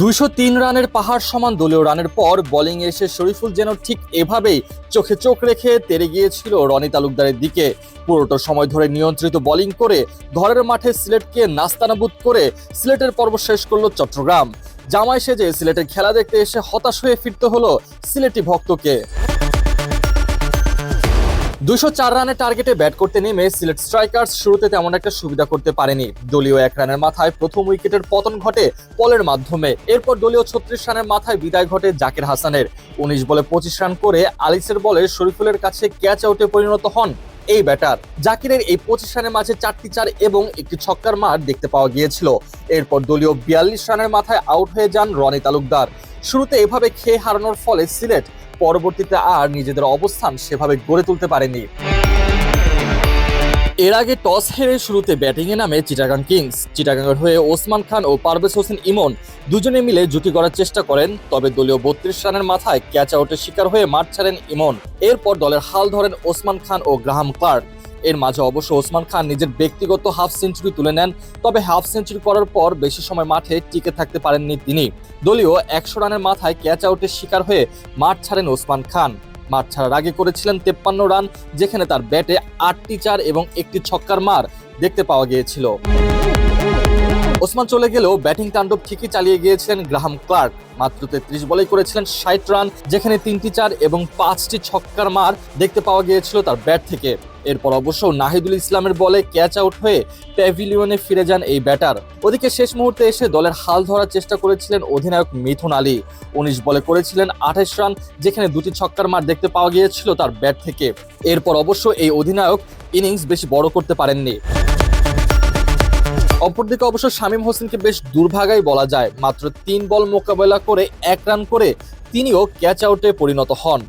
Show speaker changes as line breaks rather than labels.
দুইশো তিন রানের পাহাড় সমান দলীয় রানের পর বোলিং এসে শরীফুল যেন ঠিক এভাবেই চোখে চোখ রেখে তেরে গিয়েছিল রনি তালুকদারের দিকে। পুরোটা সময় ধরে নিয়ন্ত্রিত বোলিং করে ঘরের মাঠে সিলেটকে নাস্তানাবুদ করে সিলেটের পর্ব শেষ করল চট্টগ্রাম। জামাই সেজে সিলেটের খেলা দেখতে এসে হতাশ হয়ে ফিরতে হলো সিলেটি ভক্তকে। দুশো চার রানের টার্গেটে ব্যাট করতে নেমে সিলেট স্ট্রাইকার্স শুরুতে তেমন একটা সুবিধা করতে পারেনি। দলীয় এক রানের মাথায় প্রথম উইকেটের পতন ঘটে পলের মাধ্যমে। এরপর দলীয় ছত্রিশ রানের মাথায় বিদায় ঘটে জাকির হাসানের। উনিশ বলে পঁচিশ রান করে আলিসের বলে শরীফুলের কাছে ক্যাচ আউটে পরিণত হন এই ব্যাটার জাকিরের এই পঁচিশ রানের মাঝে চারটি চার এবং একটি ছক্কার মার দেখতে পাওয়া গিয়েছিল। এরপর দলীয় বিয়াল্লিশ রানের মাথায় আউট হয়ে যান রনি তালুকদার। শুরুতে এভাবে খেয়ে হারানোর ফলে সিলেট পরবর্তীতে আর নিজেদের অবস্থান সেভাবে গড়ে তুলতে পারেনি। এর আগে টস হেরে শুরুতে ব্যাটিংয়ে নামে চিটাগাং কিংস। চিটাগাংয়ের হয়ে ওসমান খান ও পারভেজ হোসেন ইমন দুজনে মিলে জুটি করার চেষ্টা করেন, তবে দলীয় বত্রিশ রানের মাথায় ক্যাচ আউটের শিকার হয়ে মাঠ ছাড়েন ইমন। এরপর দলের হাল ধরেন ওসমান খান ও গ্রাহাম ক্লার্ক। এর মাঝে অবশ্য ওসমান খান নিজের ব্যক্তিগত হাফ সেঞ্চুরি তুলে নেন, তবে হাফ সেঞ্চুরি করার পর বেশি সময় মাঠে টিকে থাকতে পারেননি তিনি। দলীয় একশো রানের মাথায় ক্যাচ আউটের শিকার হয়ে মাঠ ছাড়েন ওসমান খান। মাঠ ছাড়ার আগে করেছিলেন তেপ্পান্ন রান, যেখানে তার ব্যাটে আটটি চার এবং একটি ছক্কার মার দেখতে পাওয়া গিয়েছিল। ওসমান চলে গেলেও ব্যাটিং তাণ্ডব ঠিকই চালিয়ে গিয়েছিলেন গ্রাহাম ক্লার্ক। মাত্র তেত্রিশ বলেই করেছিলেন ষাট রান, যেখানে তিনটি চার এবং পাঁচটি ছক্কার মার দেখতে পাওয়া গিয়েছিল তার ব্যাট থেকে। এরপর অবশ্য নাহিদুল ইসলামের বলে ক্যাচ আউট হয়ে প্যাভিলিয়নে ফিরে যান এই ব্যাটার। ওদিকে শেষ মুহূর্তে এসে দলের হাল ধরার চেষ্টা করেছিলেন অধিনায়ক মিথুন আলী। উনিশ বলে করেছিলেন আঠাশ রান, যেখানে দুটি ছক্কার মার দেখতে পাওয়া গিয়েছিল তার ব্যাট থেকে। এরপর অবশ্য এই অধিনায়ক ইনিংস বেশি বড় করতে পারেননি। অপরদিকে অবশ্য শামীম হোসেনকে বেশ দুর্ভাগাই বলা যায়। মাত্র তিন বল মোকাবেলা করে এক রান করে তিনিও ক্যাচ আউটে পরিণত হন।